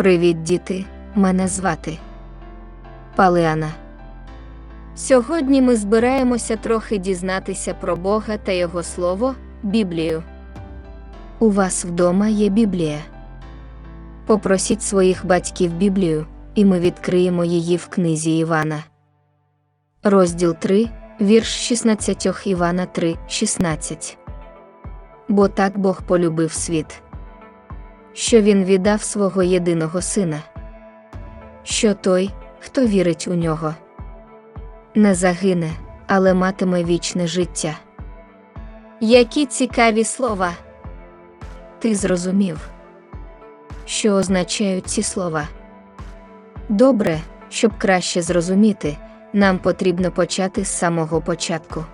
Привіт, діти! Мене звати Палеана. Сьогодні ми збираємося трохи дізнатися про Бога та Його Слово Біблію. У вас вдома є Біблія. Попросіть своїх батьків Біблію, і ми відкриємо її в книзі Івана. Розділ 3, вірш 16 Івана 3, 16. Бо так Бог полюбив світ, що Він віддав свого єдиного сина, що той, хто вірить у нього, не загине, але матиме вічне життя. Які цікаві слова! Ти зрозумів, що означають ці слова. Добре, щоб краще зрозуміти, нам потрібно почати з самого початку.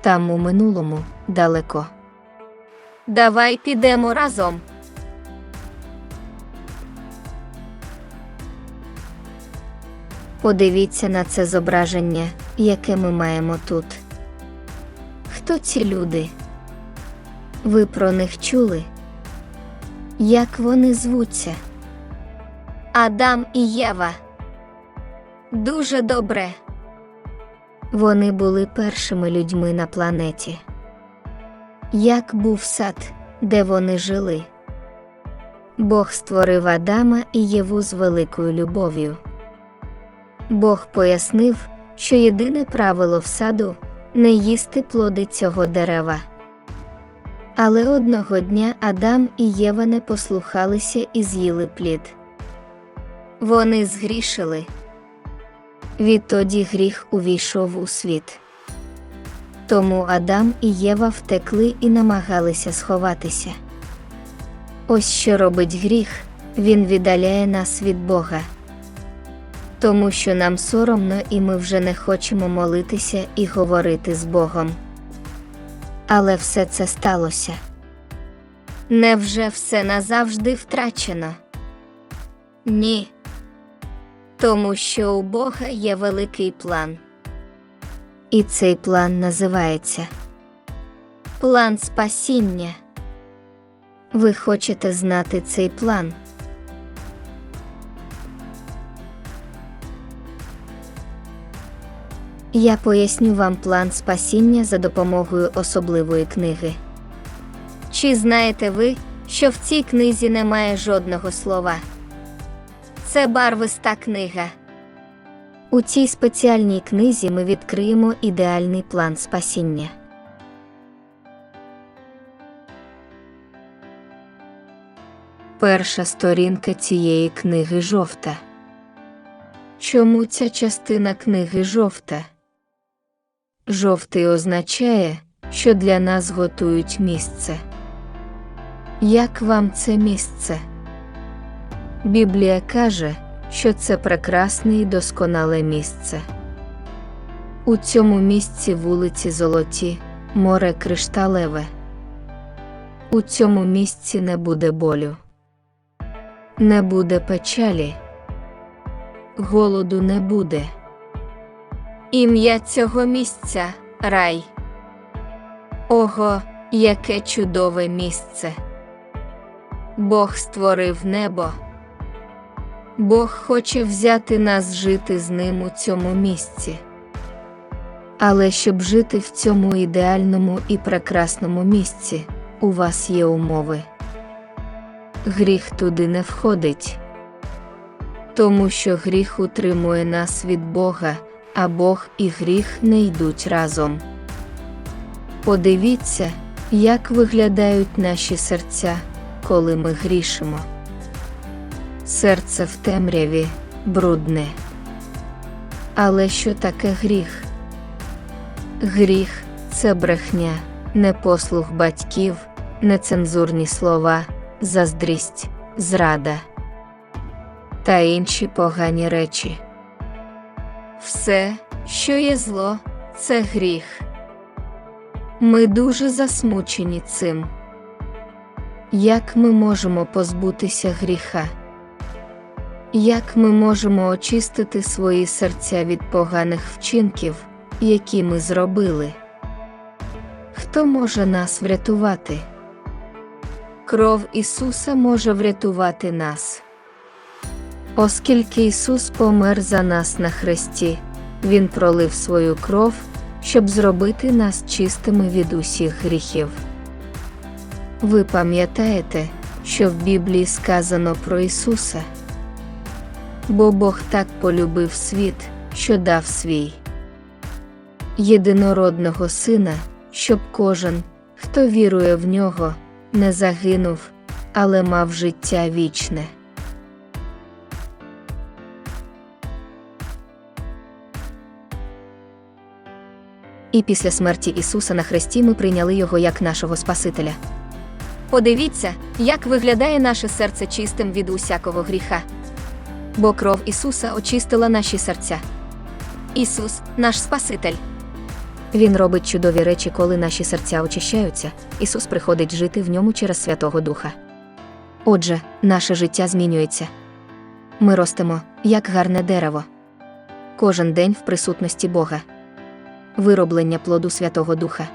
Там у минулому далеко. Давай підемо разом. Подивіться на це зображення, яке ми маємо тут. Хто ці люди? Ви про них чули? Як вони звуться? Адам і Єва. Дуже добре. Вони були першими людьми на планеті. Як був сад, де вони жили? Бог створив Адама і Єву з великою любов'ю. Бог пояснив, що єдине правило в саду не їсти плоди цього дерева. Але одного дня Адам і Єва не послухалися і з'їли плід. Вони згрішили. Відтоді гріх увійшов у світ. Тому Адам і Єва втекли і намагалися сховатися. Ось що робить гріх, він віддаляє нас від Бога. Тому що нам соромно і ми вже не хочемо молитися і говорити з Богом. Але все це сталося. Невже все назавжди втрачено? Ні. Тому що у Бога є великий план. І цей план називається План спасіння. Ви хочете знати цей план? Я поясню вам план спасіння за допомогою особливої книги. Чи знаєте ви, що в цій книзі немає жодного слова? Це барвиста книга. У цій спеціальній книзі ми відкриємо ідеальний план спасіння. Перша сторінка цієї книги жовта. Чому ця частина книги жовта? Жовтий означає, що для нас готують місце. Як вам це місце? Біблія каже, що це прекрасне і досконале місце. У цьому місці вулиці золоті, море кришталеве. У цьому місці не буде болю, не буде печалі, голоду не буде. Ім'я цього місця рай. Ого, яке чудове місце. Бог створив небо. Бог хоче взяти нас жити з ним у цьому місці. Але щоб жити в цьому ідеальному і прекрасному місці, у вас є умови. Гріх туди не входить, тому що гріх утримує нас від Бога, а Бог і гріх не йдуть разом. Подивіться, як виглядають наші серця, коли ми грішимо. Серце в темряві брудне. Але що таке гріх? Гріх це брехня, непослух батьків, нецензурні слова, заздрість, зрада та інші погані речі. Все, що є зло, це гріх. Ми дуже засмучені цим. Як ми можемо позбутися гріха? Як ми можемо очистити свої серця від поганих вчинків, які ми зробили? Хто може нас врятувати? Кров Ісуса може врятувати нас. Оскільки Ісус помер за нас на хресті, Він пролив свою кров, щоб зробити нас чистими від усіх гріхів. Ви пам'ятаєте, що в Біблії сказано про Ісуса? Бо Бог так полюбив світ, що дав свій єдинородного Сина, щоб кожен, хто вірує в нього, не загинув, але мав життя вічне. І після смерті Ісуса на хресті ми прийняли Його як нашого Спасителя. Подивіться, як виглядає наше серце чистим від усякого гріха. Бо кров Ісуса очистила наші серця. Ісус, наш Спаситель. Він робить чудові речі, коли наші серця очищаються. Ісус приходить жити в ньому через Святого Духа. Отже, наше життя змінюється. Ми ростемо, як гарне дерево. Кожен день в присутності Бога. Вироблення плоду Святого Духа.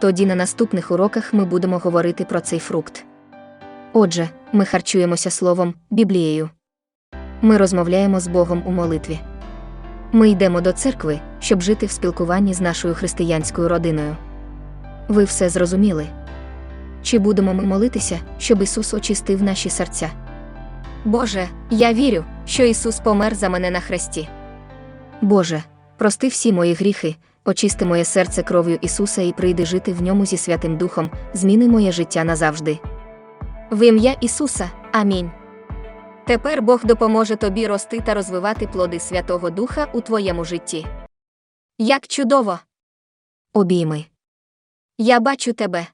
Тоді на наступних уроках ми будемо говорити про цей фрукт. Отже, ми харчуємося словом, Біблією. Ми розмовляємо з Богом у молитві. Ми йдемо до церкви, щоб жити в спілкуванні з нашою християнською родиною. Ви все зрозуміли? Чи будемо ми молитися, щоб Ісус очистив наші серця? Боже, я вірю, що Ісус помер за мене на хресті. Боже, прости всі мої гріхи, очисти моє серце кров'ю Ісуса і прийди жити в ньому зі Святим Духом, зміни моє життя назавжди. В ім'я Ісуса. Амінь. Тепер Бог допоможе тобі рости та розвивати плоди Святого Духа у твоєму житті. Як чудово! Обійми. Я бачу тебе.